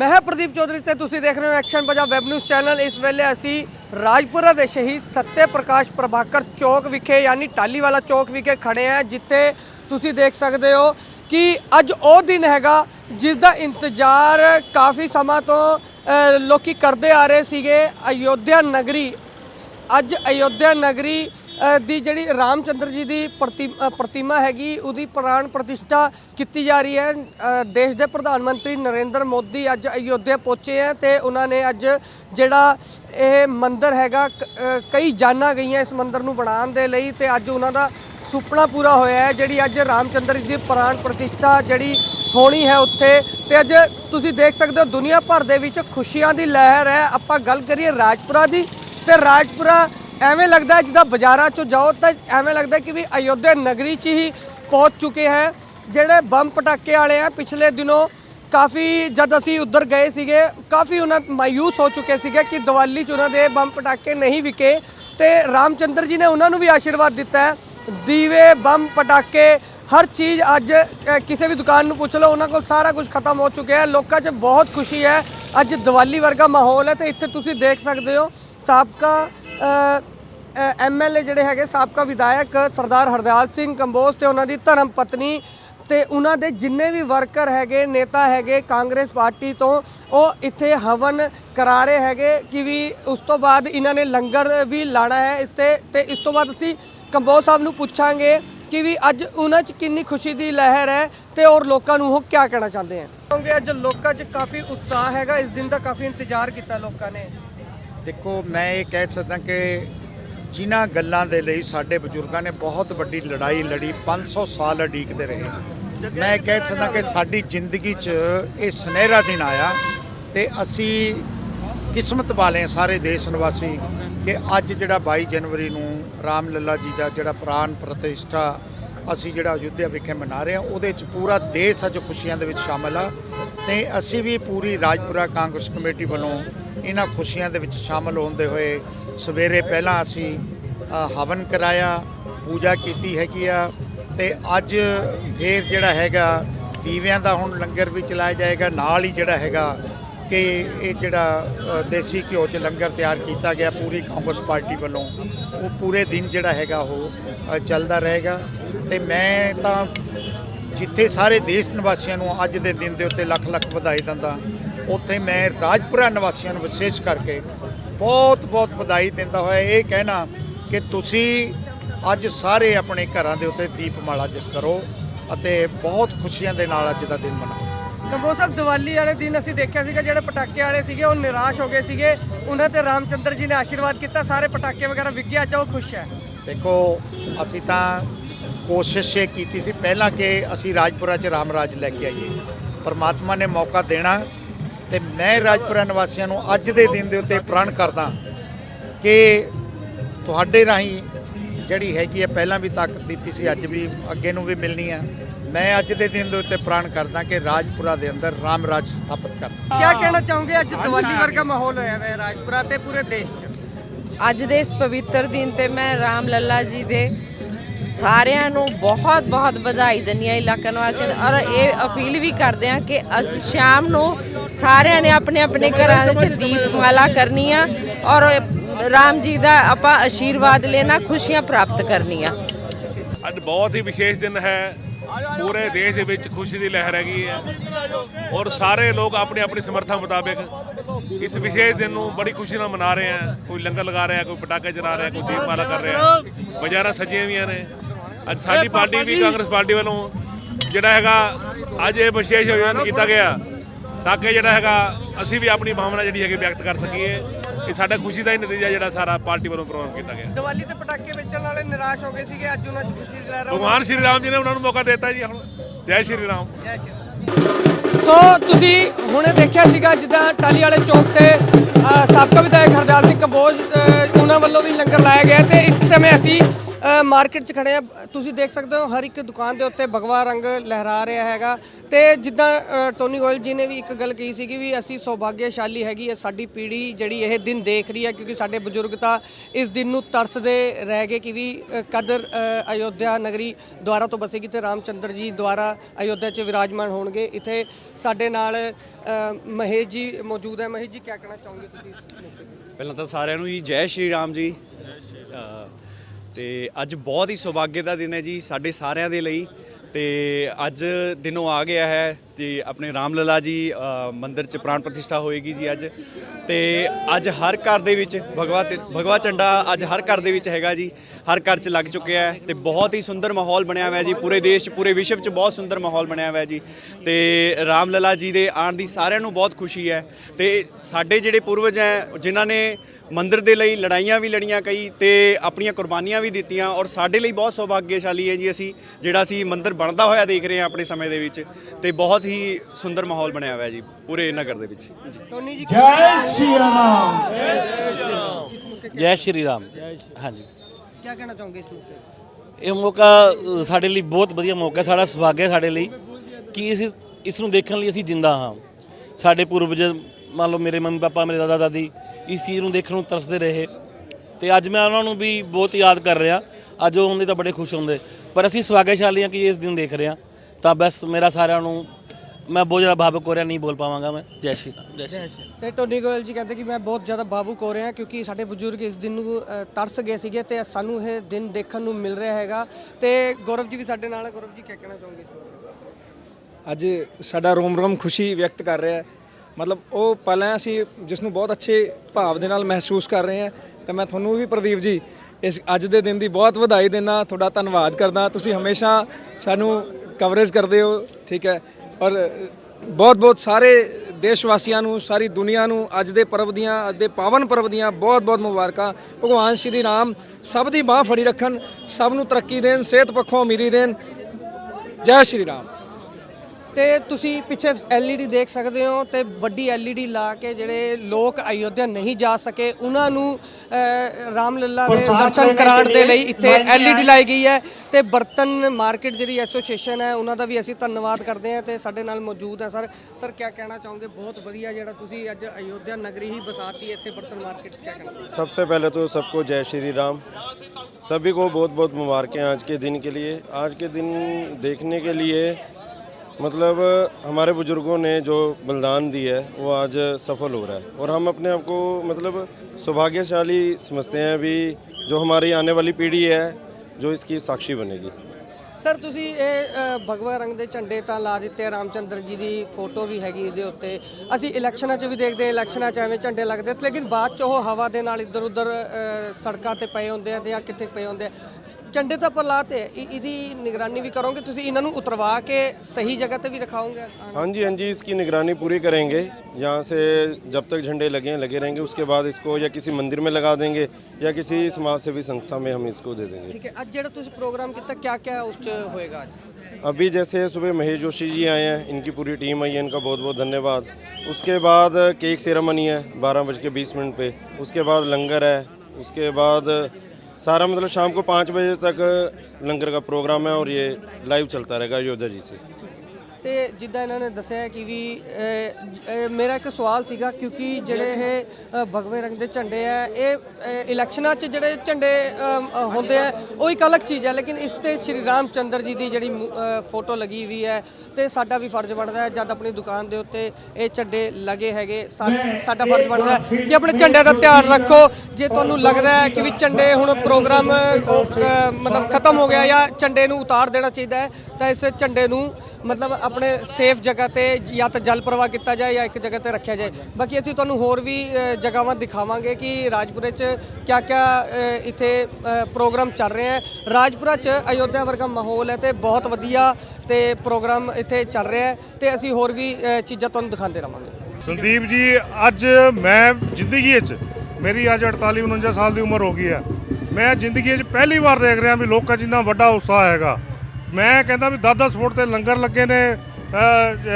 ਮੈਂ ਹਾਂ ਪ੍ਰਦੀਪ ਚੌਧਰੀ ਤੇ ਤੁਸੀਂ ਦੇਖ ਰਹੇ ਹੋ action Punjab web news channel ਇਸ ਵੇਲੇ ਅਸੀਂ ਰਾਜਪੁਰਾ ਦੇ ਸ਼ਹੀਦ ਸੱਤੇ ਪ੍ਰਕਾਸ਼ ਪ੍ਰਭਾਕਰ ਚੌਕ ਵਿਖੇ ਯਾਨੀ ਟਾਲੀਵਾਲਾ ਚੌਕ ਵਿਖੇ ਖੜੇ ਆ ਜਿੱਥੇ ਤੁਸੀਂ ਦੇਖ ਸਕਦੇ ਹੋ ਕਿ ਅੱਜ ਉਹ ਦਿਨ ਹੈਗਾ ਜਿਸ ਦਾ ਇੰਤਜ਼ਾਰ ਕਾਫੀ ਸਮਾਂ ਤੋਂ ਅ, ਲੋਕੀ ਕਰਦੇ ਆ ਰਹੇ ਸੀਗੇ। ਅਯੋਧਿਆ ਨਗਰੀ ਅੱਜ ਅਯੋਧਿਆ ਨਗਰੀ ਦੀ ਜਿਹੜੀ ਰਾਮਚੰਦਰ ਜੀ ਦੀ ਪ੍ਰਤੀ- ਪ੍ਰਤਿਮਾ ਹੈਗੀ, ਉਹਦੀ ਪ੍ਰਾਣ ਪ੍ਰਤਿਸ਼ਠਾ ਕੀਤੀ ਜਾ ਰਹੀ ਹੈ। ਦੇਸ਼ ਦੇ ਪ੍ਰਧਾਨ ਮੰਤਰੀ ਨਰਿੰਦਰ ਮੋਦੀ ਅੱਜ ਅਯੋਧਿਆ ਪਹੁੰਚੇ ਹੈ ਤੇ ਉਹਨਾਂ ਨੇ ਅੱਜ ਜਿਹੜਾ ਇਹ ਮੰਦਿਰ ਹੈਗਾ ਕਈ ਜਾਨਾਂ ਗਈਆਂ ਇਸ ਮੰਦਿਰ ਨੂੰ ਬਣਾਉਣ ਦੇ ਲਈ ਤੇ ਅੱਜ ਉਹਨਾਂ ਦਾ ਸੁਪਨਾ ਪੂਰਾ ਹੋਇਆ ਹੈ, ਜਿਹੜੀ ਅੱਜ ਰਾਮਚੰਦਰ ਜੀ ਦੀ ਪ੍ਰਾਣ ਪ੍ਰਤਿਸ਼ਠਾ ਜਿਹੜੀ ਹੋਣੀ ਹੈ ਉੱਥੇ। ਤੇ ਅੱਜ ਤੁਸੀਂ ਦੇਖ ਸਕਦੇ ਹੋ ਦੁਨੀਆ ਭਰ ਦੇ ਵਿੱਚ ਖੁਸ਼ੀਆਂ ਦੀ ਲਹਿਰ ਹੈ। ਆਪਾਂ ਗੱਲ ਕਰੀਏ ਰਾਜਪੁਰਾ ਦੀ, ਤੇ ਰਾਜਪੁਰਾ ਐਵੇਂ ਲੱਗਦਾ ਜਿੱਦਾਂ ਬਾਜ਼ਾਰਾਂ 'ਚੋਂ ਜਾਓ ਤਾਂ ਐਵੇਂ ਲੱਗਦਾ ਕਿ ਵੀ ਅਯੋਧਿਆ ਨਗਰੀ 'ਚ ਹੀ ਪਹੁੰਚ ਚੁੱਕੇ ਹੈ। ਜਿਹੜੇ ਬੰਬ ਪਟਾਕੇ ਵਾਲੇ ਆ, ਪਿਛਲੇ ਦਿਨੋਂ ਕਾਫੀ ਜਦ ਅਸੀਂ ਉੱਧਰ ਗਏ ਸੀਗੇ, ਕਾਫੀ ਉਹਨਾਂ ਮਾਯੂਸ ਹੋ ਚੁੱਕੇ ਸੀਗੇ ਕਿ ਦੀਵਾਲੀ 'ਚ ਉਹਨਾਂ ਦੇ ਬੰਬ ਪਟਾਕੇ ਨਹੀਂ ਵਿਕੇ ਤੇ ਰਾਮਚੰਦਰ ਜੀ ਨੇ ਉਹਨਾਂ ਨੂੰ ਵੀ ਆਸ਼ੀਰਵਾਦ ਦਿੱਤਾ ਹੈ। ਦੀਵੇ ਬੰਬ ਪਟਾਕੇ, ਹਰ ਚੀਜ਼ ਅੱਜ ਕਿਸੇ ਵੀ ਦੁਕਾਨ ਨੂੰ ਪੁੱਛ ਲਓ, ਉਹਨਾਂ ਕੋਲ ਸਾਰਾ ਕੁਝ ਖਤਮ ਹੋ ਚੁੱਕਿਆ ਹੈ। ਲੋਕਾਂ 'ਚ ਬਹੁਤ ਖੁਸ਼ੀ ਹੈ। ਅੱਜ ਦੀਵਾਲੀ ਵਰਗਾ ਮਾਹੌਲ ਹੈ ਤੇ ਇੱਥੇ ਤੁਸੀਂ ਦੇਖ ਸਕਦੇ ਹੋ, ਸਾਬਕਾ ਐਮਐਲਏ ਜਿਹੜੇ ਹੈਗੇ ਸਾਬਕਾ ਵਿਧਾਇਕ ਸਰਦਾਰ ਹਰਦਿਆਲ ਸਿੰਘ ਕੰਬੋਜ ਤੇ ਉਹਨਾਂ ਦੀ ਧਰਮ ਪਤਨੀ ਤੇ ਉਹਨਾਂ ਦੇ ਜਿੰਨੇ ਵੀ ਵਰਕਰ ਹੈਗੇ, ਨੇਤਾ ਹੈਗੇ, ਕਾਂਗਰਸ ਪਾਰਟੀ ਤੋਂ, ਉਹ ਇੱਥੇ ਹਵਨ ਕਰਾ ਰਹੇ ਹੈਗੇ ਕਿ ਵੀ ਉਸ ਤੋਂ ਬਾਅਦ ਇਹਨਾਂ ਨੇ ਲੰਗਰ ਵੀ ਲਾਣਾ ਹੈ ਇਸ ਤੇ ਤੇ ਇਸ ਤੋਂ ਬਾਅਦ ਅਸੀਂ ਕੰਬੋਜ ਸਾਹਿਬ ਨੂੰ ਪੁੱਛਾਂਗੇ ਕਿ ਵੀ ਅੱਜ ਉਹਨਾਂ 'ਚ ਕਿੰਨੀ ਖੁਸ਼ੀ ਦੀ ਲਹਿਰ ਹੈ ਤੇ ਔਰ ਲੋਕਾਂ ਨੂੰ ਉਹ ਕੀ ਕਹਿਣਾ ਚਾਹੁੰਦੇ ਹਨ ਕਿਉਂਕਿ ਅੱਜ ਲੋਕਾਂ 'ਚ ਕਾਫੀ ਉਤਸ਼ਾਹ ਹੈਗਾ, ਇਸ ਦਿਨ ਦਾ ਕਾਫੀ ਇੰਤਜ਼ਾਰ ਕੀਤਾ ਲੋਕਾਂ ਨੇ। ਦੇਖੋ, ਮੈਂ ਇਹ ਕਹਿ ਸਕਦਾ ਕਿ ਜਿਨ੍ਹਾਂ ਗੱਲਾਂ ਦੇ ਲਈ ਸਾਡੇ ਬਜ਼ੁਰਗਾਂ ਨੇ ਬਹੁਤ ਵੱਡੀ ਲੜਾਈ ਲੜੀ 500 ਸਾਲ ਅਡੀਕਦੇ ਰਹੇ। ਮੈਂ ਇਹ ਕਹਿ ਸਕਦਾ ਕਿ ਸਾਡੀ ਜ਼ਿੰਦਗੀ 'ਚ ਇਹ ਸੁਨਹਿਰਾ ਦਿਨ ਆਇਆ ਤੇ ਅਸੀਂ ਕਿਸਮਤ ਵਾਲੇ ਸਾਰੇ ਦੇਸ਼ ਨਿਵਾਸੀ ਕਿ ਅੱਜ ਜਿਹੜਾ 22 ਜਨਵਰੀ ਨੂੰ ਰਾਮ ਲੱਲਾ ਜੀ ਦਾ ਜਿਹੜਾ ਪ੍ਰਾਨ ਪ੍ਰਤਿਸ਼ਠਾ ਅਸੀਂ ਜਿਹੜਾ ਅਯੁੱਧਿਆ ਵਿਖੇ ਮਨਾ ਰਹੇ ਹਾਂ, ਉਹਦੇ 'ਚ ਪੂਰਾ ਦੇਸ਼ ਅੱਜ ਖੁਸ਼ੀਆਂ ਦੇ ਵਿੱਚ ਸ਼ਾਮਲ ਆ ਤੇ ਅਸੀਂ ਵੀ ਪੂਰੀ ਰਾਜਪੁਰਾ ਕਾਂਗਰਸ ਕਮੇਟੀ ਵੱਲੋਂ ਇਹਨਾਂ ਖੁਸ਼ੀਆਂ ਦੇ ਵਿੱਚ ਸ਼ਾਮਲ ਹੁੰਦੇ ਹੋਏ ਸਵੇਰੇ ਪਹਿਲਾਂ ਅਸੀਂ ਹਵਨ ਕਰਾਇਆ, ਪੂਜਾ ਕੀਤੀ ਹੈਗੀ ਆ ਤੇ ਅੱਜ ਫੇਰ ਜਿਹੜਾ ਹੈਗਾ ਦੀਵਿਆਂ ਦਾ ਹੁਣ ਲੰਗਰ ਵੀ ਚਲਾਇਆ ਜਾਏਗਾ, ਨਾਲ ਹੀ ਜਿਹੜਾ ਹੈਗਾ ਕਿ ਇਹ ਜਿਹੜਾ ਦੇਸੀ ਘਿਓ 'ਚ ਲੰਗਰ ਤਿਆਰ ਕੀਤਾ ਗਿਆ ਪੂਰੀ ਕਾਂਗਰਸ ਪਾਰਟੀ ਵੱਲੋਂ, ਉਹ ਪੂਰੇ ਦਿਨ ਜਿਹੜਾ ਹੈਗਾ ਉਹ ਚੱਲਦਾ ਰਹੇਗਾ ਤੇ ਮੈਂ ਤਾਂ ਜਿੱਥੇ ਸਾਰੇ ਦੇਸ਼ ਨਿਵਾਸੀਆਂ ਨੂੰ ਅੱਜ ਦੇ ਦਿਨ ਦੇ ਉੱਤੇ ਲੱਖ ਲੱਖ ਵਧਾਈ ਦਿੰਦਾ ਉੱਥੇ ਮੈਂ ਰਾਜਪੁਰਾ ਨਿਵਾਸੀਆਂ ਨੂੰ ਵਿਸ਼ੇਸ਼ ਕਰਕੇ ਬਹੁਤ ਬਹੁਤ ਵਧਾਈ ਦਿੰਦਾ ਹੋਇਆ। ਇਹ ਕਹਿਣਾ ਕਿ ਤੁਸੀਂ ਅੱਜ ਸਾਰੇ ਆਪਣੇ ਘਰਾਂ ਦੇ ਉੱਤੇ ਦੀਪਮਾਲਾ ਜ ਕਰੋ ਅਤੇ ਬਹੁਤ ਖੁਸ਼ੀਆਂ ਦੇ ਨਾਲ ਅੱਜ ਦਾ ਦਿਨ ਮਨਾਓ। ਕੰਬੋ ਸਾਹਿਬ ਦੀਵਾਲੀ ਵਾਲੇ ਦਿਨ ਅਸੀਂ ਦੇਖਿਆ ਸੀਗਾ ਜਿਹੜੇ ਪਟਾਕੇ ਵਾਲੇ ਸੀਗੇ ਉਹ ਨਿਰਾਸ਼ ਹੋ ਗਏ ਸੀਗੇ। ਉਹਨਾਂ ਤੇ ਰਾਮਚੰਦਰ ਜੀ ਨੇ ਆਸ਼ੀਰਵਾਦ ਕੀਤਾ ਸਾਰੇ ਪਟਾਕੇ ਵਗੈਰਾ ਵਿਕ ਗਿਆ ਉਹ ਖੁਸ਼ ਹੈ। ਦੇਖੋ ਅਸੀਂ ਤਾਂ ਕੋਸ਼ਿਸ਼ ਇਹ ਕੀਤੀ ਸੀ ਪਹਿਲਾਂ ਕਿ ਅਸੀਂ ਰਾਜਪੁਰਾ 'ਚ ਰਾਮ ਰਾਜ ਲੈ ਕੇ ਆਈਏ। ਪਰਮਾਤਮਾ ਨੇ ਮੌਕਾ ਦੇਣਾ ਤੇ ਮੈਂ ਰਾਜਪੁਰਾ ਨਿਵਾਸੀਆਂ ਨੂੰ ਅੱਜ ਦੇ ਦਿਨ ਦੇ ਉੱਤੇ ਪ੍ਰਣ ਕਰਦਾ ਕਿ ਤੁਹਾਡੇ ਰਾਹੀਂ ਜਿਹੜੀ ਹੈਗੀ ਹੈ ਪਹਿਲਾਂ ਵੀ ਤਾਕਤ ਦਿੱਤੀ ਸੀ ਅੱਜ ਵੀ ਅੱਗੇ ਨੂੰ ਵੀ ਮਿਲਣੀ ਹੈ। ਮੈਂ ਅੱਜ ਦੇ ਦਿਨ ਦੇ ਉੱਤੇ ਪ੍ਰਣ ਕਰਦਾ ਕਿ ਰਾਜਪੁਰਾ ਦੇ ਅੰਦਰ ਰਾਮ ਰਾਜ ਸਥਾਪਿਤ ਕਰਦਾ ਕੀ ਕਹਿਣਾ ਚਾਹੋਗੇ? ਅੱਜ ਦੀਵਾਲੀ ਵਰਗਾ ਮਾਹੌਲ ਹੋਇਆ ਹੈ ਰਾਜਪੁਰਾ ਤੇ ਪੂਰੇ ਦੇਸ਼ 'ਚ। ਅੱਜ ਦੇ ਇਸ ਪਵਿੱਤਰ ਦਿਨ ਤੇ ਮੈਂ ਰਾਮ ਲੱਲਾ ਜੀ ਦੇ ਸਾਰਿਆਂ ਨੂੰ ਬਹੁਤ ਬਹੁਤ ਵਧਾਈ ਦਿੰਦੀ ਹਾਂ ਇਲਾਕਾ ਨਿਵਾਸੀਆਂ ਨੂੰ। ਔਰ ਇਹ ਅਪੀਲ ਵੀ ਕਰਦੇ ਹਾਂ ਕਿ ਅਸੀਂ ਸ਼ਾਮ ਨੂੰ ਸਾਰਿਆਂ ਨੇ ਆਪਣੇ ਆਪਣੇ ਘਰਾਂ ਵਿੱਚ ਦੀਪਮਾਲਾ ਕਰਨੀ ਆ। ਔਰ ਰਾਮ ਜੀ ਦਾ ਆਪਾਂ ਆਸ਼ੀਰਵਾਦ ਲੈਣਾ, ਖੁਸ਼ੀਆਂ ਪ੍ਰਾਪਤ ਕਰਨੀਆਂ। ਅੱਜ ਬਹੁਤ ਹੀ ਵਿਸ਼ੇਸ਼ ਦਿਨ ਹੈ। ਪੂਰੇ ਦੇਸ਼ ਦੇ ਵਿੱਚ ਖੁਸ਼ੀ ਦੀ ਲਹਿਰ ਹੈਗੀ ਹੈ। ਔਰ ਸਾਰੇ ਲੋਕ ਆਪਣੀ ਆਪਣੀ ਸਮਰੱਥਾ ਮੁਤਾਬਿਕ ਇਸ ਵਿਸ਼ੇਸ਼ ਦਿਨ ਨੂੰ ਬੜੀ ਖੁਸ਼ੀ ਨਾਲ ਮਨਾ ਰਹੇ ਹੈ। ਕੋਈ ਲੰਗਰ ਲਗਾ ਰਿਹਾ ਕੋਈ ਪਟਾਕੇ ਚਲਾ ਰਿਹਾ ਕੋਈ ਦੀਪਮਾਲਾ ਕਰ ਰਿਹਾ। ਬਾਜ਼ਾਰਾਂ ਸਜੀਆਂ ਵੀਆਂ ਨੇ। ਅੱਜ ਸਾਡੀ ਪਾਰਟੀ ਵੀ ਕਾਂਗਰਸ ਪਾਰਟੀ ਵੱਲੋਂ ਜਿਹੜਾ ਹੈਗਾ ਅੱਜ ਇਹ ਵਿਸ਼ੇਸ਼ ਆਯੋਜਨ ਕੀਤਾ ਗਿਆ। ਤਾਂ ਕਿ ਜਿਹੜਾ ਹੈਗਾ ਅਸੀਂ ਵੀ ਆਪਣੀ ਭਾਵਨਾ ਜਿਹੜੀ ਹੈਗੀ ਵਿਅਕਤ ਕਰ ਸਕੀਏ। ਇਹ ਸਾਡਾ ਖੁਸ਼ੀ ਦਾ ਹੀ ਨਤੀਜਾ ਜਿਹੜਾ ਸਾਰਾ ਪਾਰਟੀ ਵੱਲੋਂ ਪ੍ਰੋਗਰਾਮ ਕੀਤਾ ਗਿਆ। ਦੀਵਾਲੀ ਤੇ ਪਟਾਕੇ ਵੇਚਣ ਵਾਲੇ ਨਿਰਾਸ਼ ਹੋ ਗਏ ਸੀਗੇ। ਅੱਜ ਉਹਨਾਂ 'ਚ ਖੁਸ਼ੀ ਦੀ ਲਹਿਰ ਹੈ। ਭਗਵਾਨ ਸ਼੍ਰੀ ਰਾਮ ਜੀ ਨੇ ਉਹਨਾਂ ਨੂੰ ਮੌਕਾ ਦਿੱਤਾ ਜੀ। ਹੁਣ ਜੈ ਸ਼੍ਰੀ ਰਾਮ। ਜੈ ਸ਼੍ਰੀ ਰਾਮ। ਸੋ ਤੁਸੀਂ ਹੁਣੇ ਦੇਖਿਆ ਸੀਗਾ ਜਿੱਦਾਂ ਟਾਲੀ ਵਾਲੇ ਚੌਕ ਤੇ ਸਾਬਕਾ ਵਿਧਾਇਕ ਹਰਦਿਆਲ ਸਿੰਘ ਕੰਬੋਜ ਉਹਨਾਂ ਉਹਨਾਂ ਵੱਲੋਂ ਵੀ ਲੰਗਰ ਲਾਇਆ ਗਿਆ ਤੇ ਇਸ ਸਮੇਂ ਅਸੀਂ ਮਾਰਕੀਟ 'ਚ ਖੜੇ ਆ। ਤੁਸੀਂ ਦੇਖ ਸਕਦੇ ਹੋ ਹਰ ਇੱਕ ਦੁਕਾਨ ਦੇ ਉੱਤੇ ਭਗਵਾ ਰੰਗ ਲਹਿਰਾ ਰਿਹਾ ਹੈਗਾ। ਤੇ ਜਿੱਦਾਂ ਟੋਨੀ ਗੋਇਲ ਜੀ ਨੇ ਵੀ ਇੱਕ ਗੱਲ ਕਹੀ ਸੀਗੀ ਵੀ ਅਸੀਂ ਸੌਭਾਗਿਆਸ਼ਾਲੀ ਹੈਗੀ ਹੈ ਸਾਡੀ ਪੀੜ੍ਹੀ ਜਿਹੜੀ ਇਹ ਦਿਨ ਦੇਖ ਰਹੀ ਹੈ ਕਿਉਂਕਿ ਸਾਡੇ ਬਜ਼ੁਰਗ ਤਾਂ ਇਸ ਦਿਨ ਨੂੰ ਤਰਸਦੇ ਰਹਿ ਗਏ ਕਿ ਵੀ ਕਦਰ ਅ, ਅਯੋਧਿਆ ਨਗਰੀ ਦੁਆਰਾ ਤੋਂ ਬਸੇਗੀ ਤੇ ਰਾਮਚੰਦਰ ਜੀ ਦੁਆਰਾ ਅਯੋਧਿਆ 'ਚ ਵਿਰਾਜਮਾਨ ਹੋਣਗੇ। ਇੱਥੇ ਸਾਡੇ ਨਾਲ ਮਹੇਸ਼ ਜੀ ਮੌਜੂਦ ਹੈ। ਮਹੇਸ਼ ਜੀ ਕੀ ਕਹਿਣਾ ਚਾਹੋਗੇ ਤੁਸੀਂ ਇਸ ਮੌਕੇ ਤੇ? ਪਹਿਲਾਂ ਤਾਂ ਸਾਰਿਆਂ ਨੂੰ ਜੀ ਜੈ ਸ਼੍ਰੀ ਰਾਮ ਜੀ। ਤੇ ਅੱਜ ਬਹੁਤ ਹੀ ਸੁਭਾਗੇ ਦਾ ਦਿਨ ਹੈ ਜੀ, ਸਾਡੇ ਸਾਰਿਆਂ ਦੇ ਲਈ। ਤੇ ਅੱਜ ਦਿਨੋਂ ਆ ਗਿਆ ਹੈ ਤੇ ਆਪਣੇ ਰਾਮ ਲਲਾ ਜੀ ਅ, ਮੰਦਿਰ ਚ ਪ੍ਰਾਣ ਪ੍ਰਤਿਸ਼ਠਾ ਹੋਏਗੀ ਜੀ ਅੱਜ। ਤੇ ਅੱਜ ਹਰ ਘਰ ਦੇ ਵਿੱਚ ਭਗਵਾ ਭਗਵਾ ਝੰਡਾ ਅੱਜ ਹਰ ਘਰ ਦੇ ਵਿੱਚ ਹੈਗਾ ਜੀ। ਹਰ ਘਰ ਚ ਲੱਗ ਚੁੱਕਿਆ ਹੈ ਤੇ ਬਹੁਤ ਹੀ ਸੁੰਦਰ ਮਾਹੌਲ ਬਣਿਆ ਹੋਇਆ ਜੀ। ਪੂਰੇ ਦੇਸ਼ 'ਚ ਪੂਰੇ ਵਿਸ਼ਵ 'ਚ ਬਹੁਤ ਸੁੰਦਰ ਮਾਹੌਲ ਬਣਿਆ ਹੋਇਆ ਜੀ। ਤੇ ਰਾਮ ਲਲਾ ਜੀ ਦੇ ਆਉਣ ਦੀ ਸਾਰਿਆਂ ਨੂੰ ਬਹੁਤ ਖੁਸ਼ੀ ਹੈ। ਤੇ ਸਾਡੇ ਜਿਹੜੇ ਪੂਰਵਜ ਹੈ ਜਿਨ੍ਹਾਂ ਨੇ ਮੰਦਿਰ ਦੇ ਲਈ ਲੜਾਈਆਂ ਵੀ ਲੜੀਆਂ ਕਈ ਤੇ ਆਪਣੀਆਂ ਕੁਰਬਾਨੀਆਂ ਵੀ ਦਿੱਤੀਆਂ ਔਰ ਸਾਡੇ ਲਈ ਬਹੁਤ ਸੌਭਾਗਿਆਸ਼ਾਲੀ ਹੈ ਜੀ ਅਸੀਂ ਜਿਹੜਾ ਅਸੀਂ ਮੰਦਿਰ ਬਣਦਾ ਹੋਇਆ ਦੇਖ ਰਹੇ ਹਾਂ ਆਪਣੇ ਸਮੇਂ ਦੇ ਵਿੱਚ। ਤੇ ਬਹੁਤ ਹੀ ਸੁੰਦਰ ਮਾਹੌਲ ਬਣਿਆ ਹੋਇਆ ਹੈ ਜੀ ਪੂਰੇ ਨਗਰ ਦੇ ਵਿੱਚ। ਜੀ ਟੋਨੀ ਜੀ ਜੈ ਸ਼੍ਰੀ ਰਾਮ ਹਾਂਜੀ। ਕੀ ਕਹਿਣਾ ਚਾਹੋਗੇ ਇਸ ਮੌਕੇ? ਇਹ ਮੌਕਾ ਅ, ਸਾਡੇ ਲਈ ਬਹੁਤ ਵਧੀਆ ਮੌਕਾ ਹੈ ਸਾਡਾ ਸੁਭਾਗਿਆ ਸਾਡੇ ਲਈ ਕਿ ਇਸ ਇਸ ਨੂੰ ਦੇਖਣ ਲਈ ਅਸੀਂ ਜਿੰਦਾ ਹਾਂ। ਸਾਡੇ ਪੂਰਵਜ ਮੰਨ ਲਓ ਮੇਰੇ ਮੰਮੀ ਪਾਪਾ ਮੇਰੇ ਦਾਦਾ ਦਾਦੀ ਇਸ ਚੀਜ਼ ਨੂੰ ਦੇਖਣ ਨੂੰ ਤਰਸਦੇ ਰਹੇ। ਤੇ ਅੱਜ ਮੈਂ ਉਹਨਾਂ ਨੂੰ ਵੀ ਬਹੁਤ ਯਾਦ ਕਰ ਰਿਹਾ। ਅੱਜ ਉਹ ਹੁੰਦੇ ਤਾਂ ਬੜੇ ਖੁਸ਼ ਹੁੰਦੇ। ਪਰ ਅਸੀਂ ਸੁਭਾਗਿਆਸ਼ਾਲੀ ਹਾਂ ਕਿ ਇਸ ਦਿਨ ਦੇਖ ਰਹੇ ਹਾਂ। ਤਾਂ ਬਸ ਮੇਰਾ ਸਾਰਿਆਂ ਨੂੰ ਮੈਂ ਬਹੁਤ ਜ਼ਿਆਦਾ ਭਾਵੁਕ ਹੋ ਰਿਹਾ ਨਹੀਂ ਬੋਲ ਪਾਵਾਂਗਾ ਮੈਂ। ਜੈ ਸ਼੍ਰੀ ਰਾਮ ਜੈ ਸ਼੍ਰੀ ਰਾਮ। ਤੇ ਟੋਨੀ ਗੋਇਲ ਜੀ ਕਹਿੰਦੇ ਕਿ ਮੈਂ ਬਹੁਤ ਜ਼ਿਆਦਾ ਭਾਵੁਕ ਹੋ ਰਿਹਾ ਕਿਉਂਕਿ ਸਾਡੇ ਬਜ਼ੁਰਗ ਇਸ ਦਿਨ ਨੂੰ ਅ, ਤਰਸ ਗਏ ਸੀਗੇ ਤੇ ਸਾਨੂੰ ਇਹ ਦਿਨ ਦੇਖਣ ਨੂੰ ਮਿਲ ਰਿਹਾ ਹੈਗਾ। ਤੇ ਗੌਰਵ ਜੀ ਵੀ ਸਾਡੇ ਨਾਲ ਹੈ ਗੌਰਵ ਜੀ ਕੀ ਕਹਿਣਾ ਚਾਹੋਗੇ? ਅੱਜ ਸਾਡਾ ਰੋਮ ਰੋਮ ਖੁਸ਼ੀ ਵਿਅਕਤ ਕਰ ਰਿਹਾ ਹੈ। ਮਤਲਬ ਉਹ ਪਲ ਹੈ ਅਸੀਂ ਜਿਸ ਨੂੰ ਬਹੁਤ ਅੱਛੇ ਭਾਵ ਦੇ ਨਾਲ ਮਹਿਸੂਸ ਕਰ ਰਹੇ ਹਾਂ। ਤਾਂ ਮੈਂ ਤੁਹਾਨੂੰ ਵੀ ਪ੍ਰਦੀਪ ਜੀ ਇਸ ਅੱਜ ਦੇ ਦਿਨ ਦੀ ਬਹੁਤ ਵਧਾਈ ਦਿੰਦਾ ਤੁਹਾਡਾ ਧੰਨਵਾਦ ਕਰਦਾ। ਤੁਸੀਂ ਹਮੇਸ਼ਾ ਸਾਨੂੰ ਕਵਰੇਜ ਕਰਦੇ ਹੋ ਠੀਕ ਹੈ? ਔਰ ਬਹੁਤ ਬਹੁਤ ਸਾਰੇ ਦੇਸ਼ ਵਾਸੀਆਂ ਨੂੰ, ਸਾਰੀ ਦੁਨੀਆ ਨੂੰ ਅੱਜ ਦੇ ਪਰਵ ਦੀਆਂ, ਅੱਜ ਦੇ ਪਾਵਨ ਪਰਵ ਦੀਆਂ ਬਹੁਤ ਬਹੁਤ ਮੁਬਾਰਕਾਂ। ਭਗਵਾਨ ਸ਼੍ਰੀ ਰਾਮ ਸਭ ਦੀ ਬਾਹ ਫੜੀ ਰੱਖਣ, ਸਭ ਨੂੰ ਤਰੱਕੀ ਦੇਣ, ਸਿਹਤ ਪੱਖੋਂ ਅਮੀਰੀ ਦੇਣ। ਜੈ ਸ਼੍ਰੀ ਰਾਮ। ਤੇ ਤੁਸੀਂ ਪਿੱਛੇ LED ਦੇਖ ਸਕਦੇ ਹੋ ਤੇ ਵੱਡੀ LED ਲਾ ਕੇ ਜਿਹੜੇ ਲੋਕ ਅਯੋਧਿਆ ਨਹੀਂ ਜਾ ਸਕੇ ਉਹਨਾਂ ਨੂੰ ਅ, ਰਾਮ ਲੱਲਾ ਦੇ ਦਰਸ਼ਨ ਕਰਾਉਣ ਦੇ ਲਈ ਇੱਥੇ LED ਲਾਈ ਗਈ ਹੈ ਤੇ ਬਰਤਨ ਮਾਰਕੀਟ ਜਿਹੜੀ ਐਸੋਸੀਏਸ਼ਨ ਹੈ ਉਹਨਾਂ ਦਾ ਵੀ ਅਸੀਂ ਧੰਨਵਾਦ ਕਰਦੇ ਹਾਂ ਤੇ ਸਾਡੇ ਨਾਲ ਮੌਜੂਦ ਹੈ ਸਰ ਸਰ ਕੀ ਕਹਿਣਾ ਚਾਹੋਗੇ ਬਹੁਤ ਵਧੀਆ ਜਿਹੜਾ ਤੁਸੀਂ ਅੱਜ ਅਯੋਧਿਆ ਨਗਰੀ ਹੀ ਬਸਾਤੀ ਇੱਥੇ ਬਰਤਨ ਮਾਰਕੀਟ ਕੀ ਕਹਿਣਾ सबसे पहले तो सबको जय श्री राम सभी को बहुत बहुत मुबारकें आज के दिन के लिए आज के दिन देखने के लिए मतलब हमारे बुजुर्गों ने जो बलिदान दी है वो आज सफल हो रहा है और हम अपने आप को मतलब सौभाग्यशाली समझते हैं अभी जो हमारी आने वाली पीढ़ी है जो इसकी साक्षी बनेगी ਸਰ ਤੁਸੀਂ ਇਹ ਅ, ਭਗਵਾ ਰੰਗ ਦੇ ਝੰਡੇ ਤਾਂ ਲਾ ਦਿੱਤੇ ਆ, ਰਾਮਚੰਦਰ ਜੀ ਦੀ ਫੋਟੋ ਵੀ ਹੈਗੀ ਇਹਦੇ ਉੱਤੇ ਅਸੀਂ ਇਲੈਕਸ਼ਨਾਂ 'ਚ ਵੀ ਦੇਖਦੇ ਹਾਂ, ਇਲੈਕਸ਼ਨਾਂ 'ਚ ਐਵੇਂ ਝੰਡੇ ਲੱਗਦੇ ਤੇ ਲੇਕਿਨ ਬਾਅਦ 'ਚ ਉਹ ਹਵਾ ਦੇ ਨਾਲ ਇੱਧਰ ਉੱਧਰ ਅ, ਸੜਕਾਂ ਤੇ ਪਏ ਹੁੰਦੇ ਆ ਤੇ ਜਾਂ ਕਿੱਥੇ ਪਏ ਹੁੰਦੇ ਆ ਝੰਡੇ ਤਾਂ ਪਰ ਲਾਤੇ ਹੈ। ਇ- ਇਹਦੀ ਨਿਗਰਾਨੀ ਵੀ ਕਰੋਗੇ ਤੁਸੀਂ ਇਹਨਾਂ ਨੂੰ ਉਤਰਵਾ ਕੇ ਸਹੀ ਜਗ੍ਹਾ ਤੇ ਵੀ ਰਖਾਓਗੇ हाँ जी हाँ जी इसकी निगरानी पूरी करेंगे यहाँ से जब तक झंडे लगे हैं लगे रहेंगे उसके बाद इसको या किसी मंदिर में लगा देंगे या किसी समाज सेवी संस्था में हम इसको दे देंगे ਠੀਕ ਹੈ ਅੱਜ ਜਿਹੜਾ ਤੁਸੀਂ ਪ੍ਰੋਗਰਾਮ ਕੀਤਾ ਕਿਆ ਕਿਆ ਉਸ 'ਚ ਹੋਏਗਾ ਅੱਜ अभी जैसे सुबह महेश जोशी जी आए हैं इनकी पूरी टीम आई है इनका बहुत बहुत धन्यवाद उसके बाद केक सेरेमनी है बारह बज के बीस मिनट पे उसके बाद लंगर है उसके बाद सारा मतलब शाम को पाँच बजे तक लंगर का प्रोग्राम है और ये लाइव चलता रहेगा अयोध्या जी से ਤੇ ਜਿੱਦਾਂ ਇਹਨਾਂ ਨੇ ਦੱਸਿਆ ਕਿ ਵੀ ਮੇਰਾ ਇੱਕ ਸਵਾਲ ਸੀਗਾ ਕਿਉਂਕਿ ਜਿਹੜੇ ਇਹ ਭਗਵੇਂ ਰੰਗ ਦੇ ਝੰਡੇ ਆ ਇਹ ਇਲੈਕਸ਼ਨਾਂ 'ਚ ਜਿਹੜੇ ਝੰਡੇ ਹੁੰਦੇ ਆ ਉਹ ਇੱਕ ਅਲੱਗ ਚੀਜ਼ ਹੈ ਲੇਕਿਨ ਇਸ ਤੇ ਸ਼੍ਰੀ ਰਾਮ ਚੰਦਰ ਜੀ ਦੀ ਜਿਹੜੀ ਫੋਟੋ ਲੱਗੀ ਹੋਈ ਹੈ ਤੇ ਸਾਡਾ ਵੀ ਫਰਜ਼ ਬਣਦਾ ਹੈ ਜਦ ਆਪਣੀ ਦੁਕਾਨ ਦੇ ਉੱਤੇ ਇਹ ਝੰਡੇ ਲੱਗੇ ਹੈਗੇ ਸਾਡਾ ਫਰਜ਼ ਬਣਦਾ ਹੈ ਕਿ ਆਪਣੇ ਝੰਡਿਆਂ ਦਾ ਧਿਆਨ ਰੱਖੋ। ਜੇ ਤੁਹਾਨੂੰ ਲੱਗਦਾ ਹੈ ਕਿ ਵੀ ਝੰਡੇ ਹੁਣ ਪ੍ਰੋਗਰਾਮ ਮਤਲਬ ਖਤਮ ਹੋ ਗਿਆ ਜਾਂ ਝੰਡੇ ਨੂੰ ਉਤਾਰ ਦੇਣਾ ਚਾਹੀਦਾ ਹੈ ਤਾਂ ਇਸ ਝੰਡੇ ਨੂੰ ਮਤਲਬ ਆਪਣੇ ਸੇਫ ਜਗ੍ਹਾ ਤੇ ਜਾਂ ਤਾਂ ਜਲ ਪ੍ਰਵਾਹ ਕੀਤਾ ਜਾਏ ਜਾਂ ਇੱਕ ਜਗ੍ਹਾ ਤੇ ਰੱਖਿਆ ਜਾਏ। ਬਾਕੀ ਅਸੀਂ ਤੁਹਾਨੂੰ ਹੋਰ ਵੀ ਜਗ੍ਹਾਵਾਂ ਦਿਖਾਵਾਂਗੇ ਕਿ ਰਾਜਪੁਰੇ 'ਚ ਕਿਆ ਕਿਆ ਇੱਥੇ ਪ੍ਰੋਗਰਾਮ ਚੱਲ ਰਹੇ ਹੈ। ਰਾਜਪੁਰਾ 'ਚ ਅਯੋਧਿਆ ਵਰਗਾ ਮਾਹੌਲ ਹੈ ਤੇ ਬਹੁਤ ਵਧੀਆ ਤੇ ਪ੍ਰੋਗਰਾਮ ਇੱਥੇ ਚੱਲ ਰਿਹਾ ਹੈ ਤੇ ਅਸੀਂ ਹੋਰ ਵੀ ਚੀਜ਼ਾਂ ਤੁਹਾਨੂੰ ਦਿਖਾਉਂਦੇ ਰਵਾਂਗੇ ਸੰਦੀਪ ਜੀ, ਅੱਜ ਮੈਂ ਜ਼ਿੰਦਗੀ 'ਚ ਮੇਰੀ ਅੱਜ 48 49 ਸਾਲ ਦੀ ਉਮਰ ਹੋ ਗਈ ਹੈ। ਮੈਂ ਜ਼ਿੰਦਗੀ 'ਚ ਪਹਿਲੀ ਵਾਰ ਦੇਖ ਰਿਹਾ ਵੀ ਲੋਕਾਂ 'ਚ ਇੰਨਾ ਵੱਡਾ ਉਤਸ਼ਾਹ ਹੈਗਾ। ਮੈਂ ਕਹਿੰਦਾ ਵੀ 10-10 ਫੁੱਟ ਤੇ ਲੰਗਰ ਲੱਗੇ ਨੇ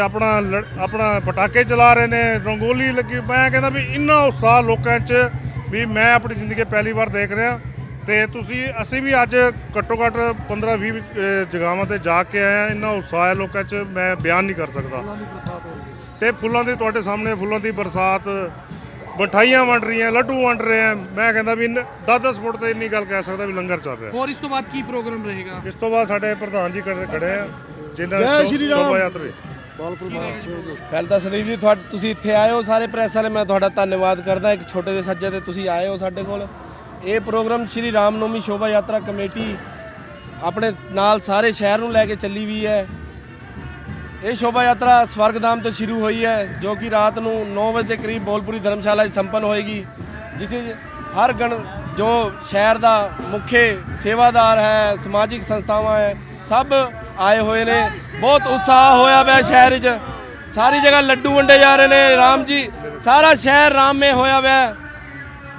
ਆਪਣਾ ਲੜ- ਆਪਣਾ ਪਟਾਕੇ ਚਲਾ ਰਹੇ ਨੇ, ਰੰਗੋਲੀ ਲੱਗੀ, ਮੈਂ ਕਹਿੰਦਾ ਵੀ ਇੰਨਾ ਉਤਸ਼ਾਹ ਲੋਕਾਂ 'ਚ ਵੀ ਮੈਂ ਆਪਣੀ ਜ਼ਿੰਦਗੀ ਪਹਿਲੀ ਵਾਰ ਦੇਖ ਰਿਹਾ। ਤੇ ਤੁਸੀਂ, ਅਸੀਂ ਵੀ ਅੱਜ ਘੱਟੋ ਘੱਟ 15 20 ਜਗ੍ਹਾਵਾਂ ਤੇ ਜਾ ਕੇ ਆਏ ਆ ਇੰਨਾ ਉਤਸ਼ਾਹ ਹੈ ਲੋਕਾਂ 'ਚ, ਮੈਂ ਬਿਆਨ ਨਹੀਂ ਕਰ ਸਕਦਾ। ਤੇ ਫੁੱਲਾਂ ਦੀ, ਤੁਹਾਡੇ ਸਾਹਮਣੇ ਫੁੱਲਾਂ ਦੀ ਬਰਸਾਤ ਮਠਾਈਆਂ ਵੰਡ ਰਹੀਆਂ ਲੱਡੂ ਵੰਡ ਰਹੇ ਆ ਮੈਂ ਕਹਿੰਦਾ ਵੀ 10-10 ਫੁੱਟ ਤੇ ਇੰਨੀ ਗੱਲ ਕਹਿ ਸਕਦਾ ਵੀ ਲੰਗਰ ਚੱਲ ਰਿਹਾ। ਹੋਰ ਇਸ ਤੋਂ ਬਾਅਦ ਕੀ ਪ੍ਰੋਗਰਾਮ ਰਹੇਗਾ? ਇਸ ਤੋਂ ਬਾਅਦ ਸਾਡੇ ਪ੍ਰਧਾਨ ਜੀ ਖੜੇ ਖੜੇ ਆ ਜਿਨ੍ਹਾਂ ਜੈ ਸ਼੍ਰੀ ਰਾਮ। ਸ਼ੋਭਾ ਯਾਤਰੀ। ਪਹਿਲਾਂ ਤਾਂ ਸੰਦੀਪ ਜੀ ਤੁਹਾਡ ਤੁਸੀਂ ਇੱਥੇ ਆਏ ਹੋ ਸਾਰੇ ਪ੍ਰੈਸ ਵਾਲੇ ਮੈਂ ਤੁਹਾਡਾ ਧੰਨਵਾਦ ਕਰਦਾ ਇੱਕ ਛੋਟੇ ਦੇ ਸੱਜੇ ਤੇ ਤੁਸੀਂ ਆਏ ਹੋ ਸਾਡੇ ਕੋਲ। ਇਹ ਪ੍ਰੋਗਰਾਮ ਸ਼੍ਰੀ ਰਾਮ ਨਵਮੀ ਸ਼ੋਭਾ ਯਾਤਰਾ ਕਮੇਟੀ ਆਪਣੇ ਨਾਲ ਸਾਰੇ ਸ਼ਹਿਰ ਨੂੰ ਲੈ ਕੇ ਚੱਲੀ ਵੀ ਹੈ। ਇਹ ਸ਼ੋਭਾ ਯਾਤਰਾ ਸਵਰਗਧਾਮ ਤੋਂ ਸ਼ੁਰੂ ਹੋਈ ਹੈ, ਜੋ ਕਿ ਰਾਤ ਨੂੰ 9 ਵਜੇ ਦੇ ਕਰੀਬ ਬੋਲਪੁਰੀ ਧਰਮਸ਼ਾਲਾ 'ਚ ਸੰਪੰਨ ਹੋਏਗੀ ਜਿਸ 'ਚ ਹਰ ਗਣ ਜੋ ਸ਼ਹਿਰ ਦਾ ਮੁੱਖ ਸੇਵਾਦਾਰ ਹੈ, ਸਮਾਜਿਕ ਸੰਸਥਾਵਾਂ ਹੈ, ਸਭ ਆਏ ਹੋਏ ਨੇ। ਬਹੁਤ ਉਤਸ਼ਾਹ ਹੋਇਆ ਪਿਆ ਸ਼ਹਿਰ 'ਚ ਸਾਰੀ ਜਗ੍ਹਾ ਲੱਡੂ ਵੰਡੇ ਜਾ ਰਹੇ ਨੇ। ਰਾਮ ਜੀ, ਸਾਰਾ ਸ਼ਹਿਰ ਰਾਮਮੇ ਹੋਇਆ ਪਿਆ।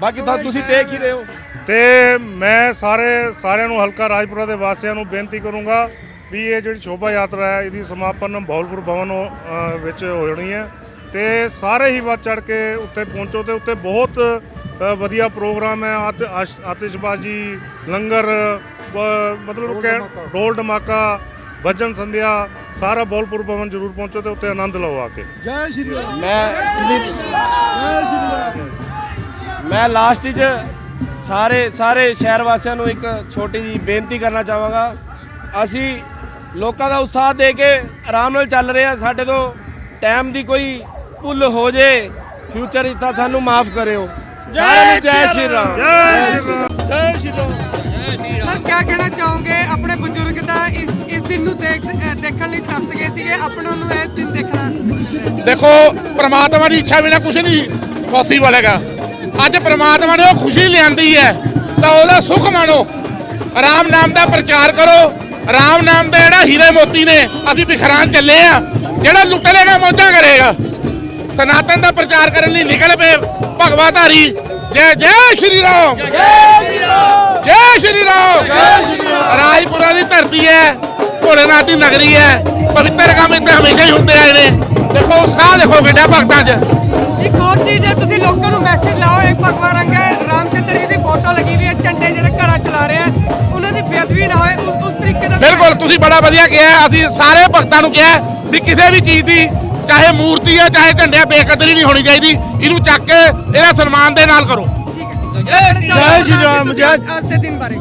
ਬਾਕੀ ਤਾਂ ਤੁਸੀਂ ਦੇਖ ਹੀ ਰਹੇ ਹੋ। ਤੇ ਮੈਂ ਸਾਰੇ ਸਾਰਿਆਂ ਨੂੰ ਹਲਕਾ ਰਾਜਪੁਰਾ ਦੇ ਵਾਸੀਆਂ ਨੂੰ ਬੇਨਤੀ ਕਰੂੰਗਾ ਵੀ ਇਹ ਜਿਹੜੀ ਸ਼ੋਭਾ ਯਾਤਰਾ ਹੈ ਇਹਦੀ ਸਮਾਪਨ ਭੌਲਪੁਰ ਭਵਨ ਵਿੱਚ ਹੋਣੀ ਹੈ ਤੇ ਸਾਰੇ ਹੀ ਵੱਧ ਚੜ ਕੇ ਉੱਥੇ ਪਹੁੰਚੋ ਤੇ ਉੱਤੇ ਬਹੁਤ ਵਧੀਆ ਪ੍ਰੋਗਰਾਮ ਹੈ। ਆਤ- ਆਸ਼- ਆਤਿਸ਼ਬਾਜ਼ੀ ਲੰਗਰ ਮਤਲਬ ਕਿ ਢੋਲ ਧਮਾਕਾ। ਭਜਨ ਸੰਧਿਆ ਸਾਰਾ ਭੌਲਪੁਰ ਭਵਨ ਜ਼ਰੂਰ ਪਹੁੰਚੋ ਤੇ ਉੱਤੇ ਆਨੰਦ ਲਓ ਆ ਕੇ। ਮੈਂ ਸਲੀਪ ਮੈਂ ਲਾਸਟ 'ਚ ਸਾਰੇ ਸਾਰੇ ਸ਼ਹਿਰ ਵਾਸੀਆਂ ਨੂੰ ਇੱਕ ਛੋਟੀ ਜੀ ਬੇਨਤੀ ਕਰਨਾ ਚਾਹਾਂਗਾ। ਅਸੀਂ ਲੋਕਾਂ ਦਾ ਉਤਸ਼ਾਹ ਦੇ ਕੇ ਆਰਾਮ ਨਾਲ ਚੱਲ ਰਹੇ ਸਾਡੇ ਤੋਂ ਟਾਈਮ ਦੀ ਕੋਈ ਭੁੱਲ ਹੋ ਜੇ ਫਿਊਚਰ ਤਾਂ ਸਾਨੂੰ ਮਾਫ ਕਰਿਓ। ਸਾਰਿਆਂ ਨੂੰ ਜੈ ਸ਼੍ਰੀ ਰਾਮ। ਜੈ ਸ਼੍ਰੀ ਰਾਮ। ਸਰ ਕੀ ਕਹਿਣਾ ਚਾਹੋਗੇ? ਆਪਣੇ ਬਜ਼ੁਰਗ ਦਾ ਇਸ ਇਸ ਦਿਨ ਨੂੰ ਦੇਖ ਦੇਖਣ ਲਈ ਤਰਸ ਗਏ ਸੀਗੇ। ਆਪਣਾਂ ਨੂੰ ਇਹ ਦਿਨ ਦੇਖਣਾ। ਦੇਖੋ ਪ੍ਰਮਾਤਮਾ ਦੀ ਇੱਛਾ ਬਿਨਾ ਕੁਝ ਨਹੀਂ ਪੋਸੀਬਲ ਹੈਗਾ। ਅੱਜ ਪ੍ਰਮਾਤਮਾ ਨੇ ਉਹ ਖੁਸ਼ੀ ਲਿਆਂਦੀ ਹੈ ਤਾਂ ਉਹਦਾ ਸੁਖ ਮਾਣੋ। ਰਾਮ ਨਾਮ ਦਾ ਪ੍ਰਚਾਰ ਕਰੋ। ਰਾਮ ਨਾਮ ਦਾ ਜਿਹੜਾ ਹੀਰੇ ਮੋਤੀ ਨੇ ਅਸੀਂ ਬਿਖਰਾਂ ਚੱਲੇ ਆ। ਜਿਹੜਾ ਲੁੱਟ ਲੇਗਾ ਮੌਜਾਂ ਕਰੇਗਾ। ਸਨਾਤਨ ਦਾ ਪ੍ਰਚਾਰ ਕਰਨ ਲਈ ਨਿਕਲ ਪਏ ਭਗਵਾ ਧਾਰੀ। ਜੈ ਜੈ ਸ਼੍ਰੀ ਰਾਮ। ਜੈ ਸ਼੍ਰੀ ਰਾਮ। ਰਾਜਪੁਰਾ ਦੀ ਧਰਤੀ ਹੈ ਭੋਲੇਨਾਥ ਦੀ ਨਗਰੀ ਹੈ। ਪਵਿੱਤਰ ਕੰਮ ਇੱਥੇ ਹਮੇਸ਼ਾ ਹੀ ਹੁੰਦੇ ਆਏ ਨੇ। ਦੇਖੋ ਸਾਹ ਦੇਖੋ ਕਿੱਡਾ ਭਗਤਾਂ 'ਚ। ਇੱਕ ਹੋਰ ਚੀਜ਼ ਹੈ ਤੁਸੀਂ ਲੋਕਾਂ ਨੂੰ ਮੈਸੇਜ ਲਾਓ ਇੱਕ ਭਗਵਾਨ ਰੰਗ ਹੈ ਰਾਮਚੰਦਰ ਜੀ ਦੀ ਫੋਟੋ ਲੱਗੀ ਝੰਡੇ ਜਿਹੜੇ ਘਰਾਂ ਚਲਾ ਰਹੇ ਆ ਉਹਨਾਂ ਦੀ ਬੇਅਦਬੀ ਨਾ ਹੋਏ ਉਸ ਉਸ ਤਰੀਕੇ ਦਾ ਬਿਲਕੁਲ ਤੁਸੀਂ ਬੜਾ ਵਧੀਆ ਕਿਹਾ। ਅਸੀਂ ਸਾਰੇ ਭਗਤਾਂ ਨੂੰ ਕਿਹਾ ਵੀ ਕਿਸੇ ਵੀ ਚੀਜ਼ ਦੀ ਚਾਹੇ ਮੂਰਤੀ ਹੈ ਚਾਹੇ ਝੰਡੇ ਆ, ਬੇਕਦਰੀ ਨਹੀਂ ਹੋਣੀ ਚਾਹੀਦੀ। ਇਹਨੂੰ ਚੱਕ ਕੇ ਇਹਦਾ ਸਨਮਾਨ ਦੇ ਨਾਲ ਕਰੋ। ਜੈ ਸ਼੍ਰੀ ਰਾਮ, ਜੈ- ਅੱਜ ਦੇ ਦਿਨ ਬਾਰੇ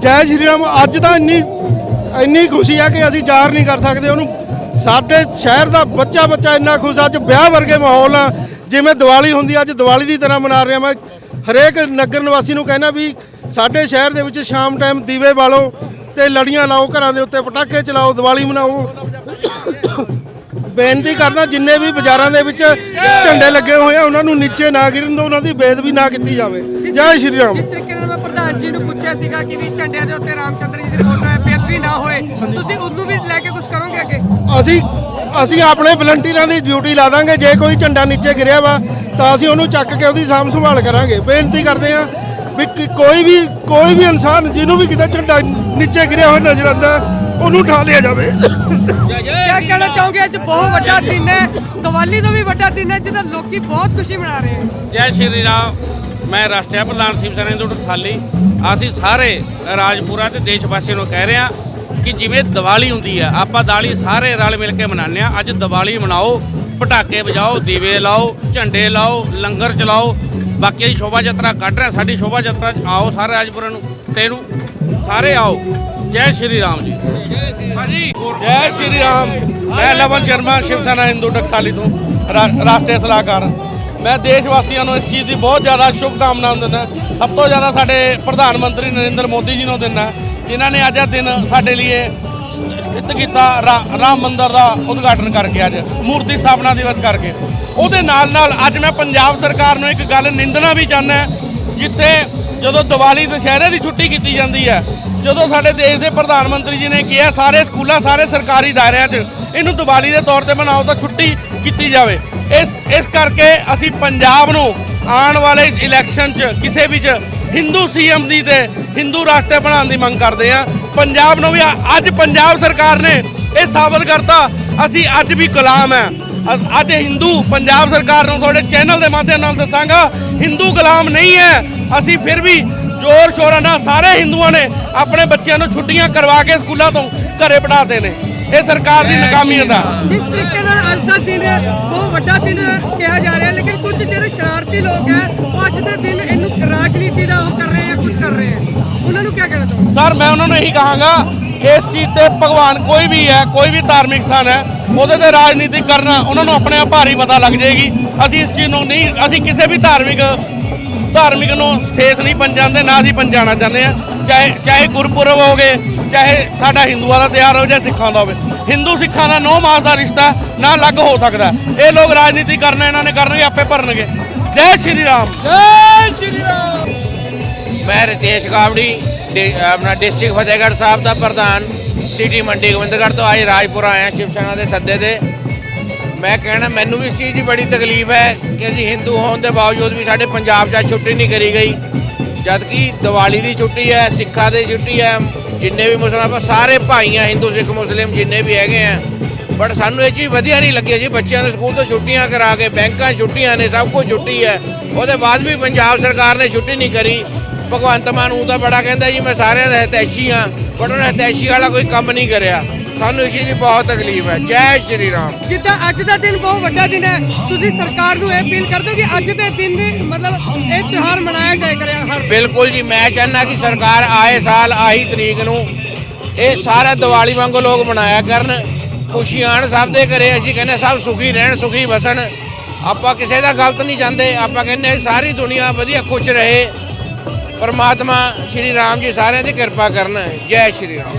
ਜੈ ਸ਼੍ਰੀ ਰਾਮ ਅੱਜ ਤਾਂ ਇੰਨੀ ਇੰਨੀ ਖੁਸ਼ੀ ਆ ਕਿ ਅਸੀਂ ਜ਼ਾਹਰ ਨਹੀਂ ਕਰ ਸਕਦੇ। ਉਹਨੂੰ ਸਾਡੇ ਸ਼ਹਿਰ ਦਾ ਬੱਚਾ ਬੱਚਾ ਇੰਨਾ ਖੁਸ਼ ਅੱਜ ਵਿਆਹ ਵਰਗੇ ਮਾਹੌਲ ਆ। ਜਿਵੇਂ ਦੀਵਾਲੀ ਹੁੰਦੀ ਅੱਜ ਦੀਵਾਲੀ ਦੀ ਤਰ੍ਹਾਂ ਮਨਾ ਰਹੇ। ਆ ਮੈਂ ਹਰੇਕ ਨਗਰ ਨਿਵਾਸੀ ਨੂੰ ਕਹਿਣਾ ਵੀ ਸਾਡੇ ਸ਼ਹਿਰ ਦੇ ਵਿੱਚ ਸ਼ਾਮ ਟਾਈਮ ਦੀਵੇ ਬਾਲੋ ਤੇ ਲੜੀਆਂ ਲਾਓ, ਘਰਾਂ ਦੇ ਉੱਤੇ ਪਟਾਕੇ ਚਲਾਓ, ਦੀਵਾਲੀ ਮਨਾਓ। ਬੇਨਤੀ ਕਰਦਾ ਜਿੰਨੇ ਵੀ ਬਾਜ਼ਾਰਾਂ ਦੇ ਵਿੱਚ ਝੰਡੇ ਲੱਗੇ ਹੋਏ ਆ ਉਹਨਾਂ ਨੂੰ ਨੀਚੇ ਨਾ ਗਿਰਨ ਦਿਓ ਉਹਨਾਂ ਦੀ ਬੇਦਬੀ ਨਾ ਕੀਤੀ ਜਾਵੇ। ਜੈ ਸ਼੍ਰੀ ਰਾਮ। ਜਿਸ ਤਰੀਕੇ ਨਾਲ ਮੈਂ ਪ੍ਰਧਾਨ ਜੀ ਨੂੰ ਪੁੱਛਿਆ ਸੀਗਾ ਕਿ ਵੀ ਝੰਡਿਆਂ ਦੇ ਉੱਤੇ ਰਾਮਚੰਦਰ ਜੀ ਦੀ ਫੋਟੋ ਹੈ ਬੇਅਦਬੀ ਨਾ ਹੋਏ ਤੁਸੀਂ ਉਹਨੂੰ ਵੀ ਲੈ ਕੇ ਕੁਝ ਕਰੋਗੇ ਅੱਗੇ? ਅਸੀਂ ਅਸੀਂ ਆਪਣੇ ਵਲੰਟੀਅਰਾਂ ਦੀ ਡਿਊਟੀ ਲਾ ਦਾਂਗੇ ਜੇ ਕੋਈ ਝੰਡਾ ਨੀਚੇ ਗਿਰਿਆ ਵਾ ਤਾਂ ਅਸੀਂ ਉਹਨੂੰ ਚੱਕ ਕੇ ਉਹਦੀ ਸਾਂਭ ਸੰਭਾਲ ਕਰਾਂਗੇ। ਬੇਨਤੀ ਕਰਦੇ ਹਾਂ ਵੀ ਕੋਈ ਵੀ ਕੋਈ ਵੀ ਇਨਸਾਨ ਜਿਹਨੂੰ ਵੀ ਕਿਤੇ ਝੰਡਾ ਨੀਚੇ ਗਿਰਿਆ ਹੋਇਆ ਨਜ਼ਰ ਆਉਂਦਾ ਉਹਨੂੰ ਉਠਾ ਲਿਆ ਜਾਵੇ। ਕੀ ਕਹਿਣਾ ਚਾਹੋਗੇ ਅੱਜ ਬਹੁਤ ਵੱਡਾ ਦਿਨ ਹੈ। ਦੀਵਾਲੀ ਤੋਂ ਵੀ ਵੱਡਾ ਦਿਨ ਹੈ ਜਿਹਦਾ ਲੋਕੀ ਬਹੁਤ ਖੁਸ਼ੀ ਮਨਾ ਰਹੇ ਹੈ ਜੈ ਸ਼੍ਰੀ ਰਾਮ। ਮੈਂ ਰਾਸ਼ਟਰੀ ਪ੍ਰਧਾਨ ਸ਼ਿਵ ਸੈਨਾ ਹਿੰਦੂ ਟਕਸਾਲੀ ਅਸੀਂ ਸਾਰੇ ਰਾਜਪੁਰਾ ਤੇ ਦੇਸ਼ ਵਾਸੀਆਂ ਨੂੰ ਕਹਿ ਰਹੇ ਹਾਂ ਕਿ ਜਿਵੇਂ ਦੀਵਾਲੀ ਹੁੰਦੀ ਹੈ ਆਪਾਂ ਦੀਵਾਲੀ ਸਾਰੇ ਰਲ ਮਿਲ ਕੇ ਮਨਾਉਂਦੇ ਹਾਂ। ਅੱਜ ਦੀਵਾਲੀ ਮਨਾਓ, ਪਟਾਕੇ ਵਜਾਓ, ਦੀਵੇ ਲਾਓ, ਝੰਡੇ ਲਾਓ, ਲੰਗਰ ਚਲਾਓ। ਬਾਕੀ ਅਸੀਂ ਸ਼ੋਭਾ ਯਾਤਰਾ ਕੱਢ ਰਹੇ ਹਾਂ, ਸਾਡੀ ਸ਼ੋਭਾ ਯਾਤਰਾ 'ਚ ਆਓ ਸਾਰੇ ਰਾਜਪੁਰਾ ਨੂੰ। ਤੇ ਇਹਨੂੰ ਸਾਰੇ ਆਓ। ਜੈ ਸ਼੍ਰੀ ਰਾਮ ਜੀ। ਹਾਂਜੀ, ਜੈ ਸ਼੍ਰੀ ਰਾਮ। ਮੈਂ ਲਵਨ ਸ਼ਰਮਾ ਸ਼ਿਵ ਸੈਨਾ ਹਿੰਦੂ ਟਕਸਾਲੀ ਤੋਂ, ਰਾ- ਰਾਸ਼ਟਰੀ ਸਲਾਹਕਾਰ। ਮੈਂ ਦੇਸ਼ ਵਾਸੀਆਂ ਨੂੰ ਇਸ ਚੀਜ਼ ਦੀ ਬਹੁਤ ਜ਼ਿਆਦਾ ਸ਼ੁਭ ਕਾਮਨਾਵਾਂ ਦਿੰਦਾ ਸਭ ਤੋਂ ਜ਼ਿਆਦਾ ਸਾਡੇ ਪ੍ਰਧਾਨ ਮੰਤਰੀ ਨਰਿੰਦਰ ਮੋਦੀ ਜੀ ਨੂੰ ਦਿੰਦਾ ਜਿਨ੍ਹਾਂ ਨੇ ਅੱਜ ਦਾ ਦਿਨ ਸਾਡੇ ਲਈ ਸਥਿਤ ਕੀਤਾ, ਰਾ- ਰਾਮ ਮੰਦਰ ਦਾ ਉਦਘਾਟਨ ਕਰਕੇ ਅੱਜ, ਮੂਰਤੀ ਸਥਾਪਨਾ ਦਿਵਸ ਕਰਕੇ। ਉਹਦੇ ਨਾਲ ਨਾਲ ਅੱਜ ਮੈਂ ਪੰਜਾਬ ਸਰਕਾਰ ਨੂੰ ਇੱਕ ਗੱਲ ਨਿੰਦਣਾ ਵੀ ਚਾਹੁੰਦਾ ਜਿੱਥੇ ਜਦੋਂ ਦੀਵਾਲੀ ਦੁਸ਼ਹਿਰੇ ਦੀ ਛੁੱਟੀ ਕੀਤੀ ਜਾਂਦੀ ਹੈ, ਜਦੋਂ ਸਾਡੇ ਦੇਸ਼ ਦੇ ਪ੍ਰਧਾਨ ਮੰਤਰੀ ਜੀ ਨੇ ਕਿਹਾ ਸਾਰੇ ਸਕੂਲਾਂ, ਸਾਰੇ ਸਰਕਾਰੀ ਦਾਇਰਿਆਂ 'ਚ ਇਹਨੂੰ ਦੀਵਾਲੀ ਦੇ ਤੌਰ ਤੇ ਬਣਾਓ ਤਾਂ ਛੁੱਟੀ ਕੀਤੀ ਜਾਵੇ। ਇਸ ਇਸ ਕਰਕੇ ਅਸੀਂ ਪੰਜਾਬ ਨੂੰ ਆਉਣ ਵਾਲੇ ਇਲੈਕਸ਼ਨ 'ਚ ਕਿਸੇ ਵੀ 'ਚ ਹਿੰਦੂ ਸੀਐਮ ਦੀ ਤੇ ਹਿੰਦੂ ਰਾਸ਼ਟਰ ਬਣਾਉਣ ਦੀ ਮੰਗ ਕਰਦੇ ਹਾਂ। ਪੰਜਾਬ ਨੂੰ ਵੀ ਅੱਜ ਪੰਜਾਬ ਸਰਕਾਰ ਨੇ ਇਹ ਸਾਬਤ ਕਰਤਾ, ਅਸੀਂ ਅੱਜ ਵੀ ਗੁਲਾਮ ਹੈ। ਅੱਜ ਹਿੰਦੂ ਪੰਜਾਬ ਸਰਕਾਰ ਨੂੰ ਤੁਹਾਡੇ ਚੈਨਲ ਦੇ ਮਾਧਿਅਮ ਨਾਲ ਦੱਸਾਂਗਾ ਹਿੰਦੂ ਗੁਲਾਮ ਨਹੀਂ ਹੈ। ਅਸੀਂ ਫਿਰ ਵੀ ਜ਼ੋਰ ਸ਼ੋਰਾਂ ਨਾਲ ਸਾਰੇ ਹਿੰਦੂਆਂ ਨੇ ਆਪਣੇ ਬੱਚਿਆਂ ਨੂੰ ਛੁੱਟੀਆਂ ਕਰਵਾ ਕੇ ਸਕੂਲਾਂ ਤੋਂ ਘਰੇ ਪੜਾਤੇ ਨੇ। ਇਹ ਸਰਕਾਰ ਦੀ ਨਾਕਾਮੀਅਤ ਆ ਜਿਸ ਤਰੀਕੇ ਨਾਲ ਅੱਜ ਦਾ ਦਿਨ ਬਹੁਤ ਵੱਡਾ ਦਿਨ ਕਿਹਾ ਜਾ ਰਿਹਾ ਲੇਕਿਨ ਕੁਝ ਜਿਹੜੇ ਸ਼ਰਾਰਤੀ ਲੋਕ ਹੈ ਉਹ ਅੱਜ ਦੇ ਦਿਨ ਇਹਨੂੰ ਰਾਜਨੀਤੀ ਦਾ ਉਹ ਕਰ ਰਹੇ ਆ ਕੁਝ ਕਰ ਰਹੇ ਆ। ਉਹਨਾਂ ਨੂੰ ਕੀ ਕਹਿਣਾ ਚਾਹੁੰਦੇ ਸਰ ਮੈਂ ਉਹਨਾਂ ਨੂੰ ਇਹੀ ਕਹਾਂਗਾ ਇਸ ਚੀਜ਼ ਤੇ ਭਗਵਾਨ ਕੋਈ ਵੀ ਹੈ ਕੋਈ ਵੀ ਧਾਰਮਿਕ ਸਥਾਨ ਹੈ ਉਹਦੇ ਤੇ ਰਾਜਨੀਤੀ ਕਰਨਾ ਉਹਨਾਂ ਨੂੰ ਆਪਣੇ ਆਪ ਭਾਰੀ ਪਤਾ ਲੱਗ ਜਾਏਗੀ। ਅਸੀਂ ਇਸ ਚੀਜ਼ ਨੂੰ ਨਹੀਂ ਅਸੀਂ ਕਿਸੇ ਵੀ ਧਾਰਮਿਕ ਧਾਰਮਿਕ ਨੂੰ ਠੇਸ ਨਹੀਂ ਪੰਜਾਂਦੇ ਨਾ ਅਸੀਂ ਪੰਜਾਣਾ ਚਾਹੁੰਦੇ ਆ ਚਾਹੇ ਚਾਹੇ ਗੁਰਪੁਰਬ ਹੋਵੇ ਚਾਹੇ ਸਾਡਾ ਹਿੰਦੂਆਂ ਦਾ ਤਿਉਹਾਰ ਹੋਵੇ ਜਾਂ ਸਿੱਖਾਂ ਦਾ ਹੋਵੇ। ਹਿੰਦੂ ਸਿੱਖਾਂ ਦਾ ਨੌ ਮਾਸ ਦਾ ਰਿਸ਼ਤਾ ਨਾ ਅਲੱਗ ਹੋ ਸਕਦਾ। ਇਹ ਲੋਕ ਰਾਜਨੀਤੀ ਕਰਨਾ ਇਹਨਾਂ ਨੇ ਕਰਨਗੇ ਆਪੇ ਭਰਨਗੇ। ਜੈ ਸ਼੍ਰੀ ਰਾਮ। ਜੈ ਸ਼੍ਰੀ ਰਾਮ। ਮੈਂ ਰਤੇਸ਼ ਕਾਵੜੀ ਡੇ- ਆਪਣਾ ਡਿਸਟ੍ਰਿਕਟ ਫਤਿਹਗੜ੍ਹ ਸਾਹਿਬ ਦਾ ਪ੍ਰਧਾਨ ਸਿਟੀ ਮੰਡੀ ਗੋਬਿੰਦਗੜ੍ਹ ਤੋਂ ਅੱਜ ਰਾਜਪੁਰਾ ਆਇਆ ਸ਼ਿਵ ਸੈਨਾ ਦੇ ਸੱਦੇ ਤੇ। ਮੈਂ ਕਹਿਣਾ, ਮੈਨੂੰ ਵੀ ਇਸ ਚੀਜ਼ ਦੀ ਬੜੀ ਤਕਲੀਫ ਹੈ ਕਿ ਅਸੀਂ ਹਿੰਦੂ ਹੋਣ ਦੇ ਬਾਵਜੂਦ ਵੀ ਸਾਡੇ ਪੰਜਾਬ 'ਚ ਅੱਜ ਛੁੱਟੀ ਨਹੀਂ ਕਰੀ ਗਈ। ਜਦ ਕਿ ਦੀਵਾਲੀ ਦੀ ਛੁੱਟੀ ਹੈ, ਸਿੱਖਾਂ ਦੀ ਛੁੱਟੀ ਹੈ, ਜਿੰਨੇ ਵੀ ਮੁਸਲਮਾਨ ਸਾਰੇ ਭਾਈ ਆ ਹਿੰਦੂ ਸਿੱਖ ਮੁਸਲਿਮ ਜਿੰਨੇ ਵੀ ਹੈਗੇ ਆ। ਬਟ ਸਾਨੂੰ ਇਹ ਚੀਜ਼ ਵਧੀਆ ਨਹੀਂ ਲੱਗੀ ਜੀ ਬੱਚਿਆਂ ਨੂੰ ਸਕੂਲ ਤੋਂ ਛੁੱਟੀਆਂ ਕਰਾ ਕੇ, ਬੈਂਕਾਂ 'ਚ ਛੁੱਟੀਆਂ ਨੇ, ਸਭ ਕੁਝ ਛੁੱਟੀ ਹੈ। ਉਹਦੇ ਬਾਅਦ ਵੀ ਪੰਜਾਬ ਸਰਕਾਰ ਨੇ ਛੁੱਟੀ ਨਹੀਂ ਕਰੀ। ਭਗਵੰਤ ਮਾਨ ਉਹ ਤਾਂ ਬੜਾ ਕਹਿੰਦਾ ਜੀ, ਮੈਂ ਸਾਰਿਆਂ ਦਾ ਹਿਤੈਸ਼ੀ ਆ ਬਟ ਉਹਨਾਂ ਹਿਤੈਸ਼ੀ ਵਾਲਾ ਕੋਈ ਕੰਮ ਨਹੀਂ ਕਰਿਆ। ਸਾਨੂੰ ਇਸ ਦੀ ਬਹੁਤ ਤਕਲੀਫ ਹੈ। ਜੈ ਸ਼੍ਰੀ ਰਾਮ। ਜਿੱਦਾਂ ਅੱਜ ਦਾ ਦਿਨ ਬਹੁਤ ਵੱਡਾ ਦਿਨ ਹੈ ਤੁਸੀਂ ਸਰਕਾਰ ਨੂੰ ਇਹ ਅਪੀਲ ਕਰਦੇ ਹੋ ਕਿ ਅੱਜ ਦੇ ਦਿਨ ਦੀ ਮਤਲਬ ਇਹ ਤਿਉਹਾਰ ਮਨਾਇਆ ਜਾਏ ਕਰਿਆ ਹਰ ਬਿਲਕੁਲ ਜੀ ਮੈਂ ਚਾਹੁੰਦਾ ਕਿ ਸਰਕਾਰ ਆਏ ਸਾਲ ਆਹੀ ਤਰੀਕ ਨੂੰ ਇਹ ਸਾਰਾ ਦੀਵਾਲੀ ਵਾਂਗੂ ਲੋਕ ਮਨਾਇਆ ਕਰਨ। ਖੁਸ਼ੀ ਆਣ ਸਭ ਦੇ ਘਰੇ ਅਸੀਂ ਕਹਿੰਦੇ ਸਭ ਸੁਖੀ ਰਹਿਣ ਸੁਖੀ ਵਸਣ ਆਪਾਂ ਕਿਸੇ ਦਾ ਗਲਤ ਨਹੀਂ ਚਾਹੁੰਦੇ ਆਪਾਂ ਕਹਿੰਦੇ ਸਾਰੀ ਦੁਨੀਆ ਵਧੀਆ ਖੁਸ਼ ਰਹੇ। ਪਰਮਾਤਮਾ ਸ਼੍ਰੀ ਰਾਮ ਜੀ ਸਾਰਿਆਂ ਦੀ ਕਿਰਪਾ ਕਰਨ। ਜੈ ਸ਼੍ਰੀ ਰਾਮ।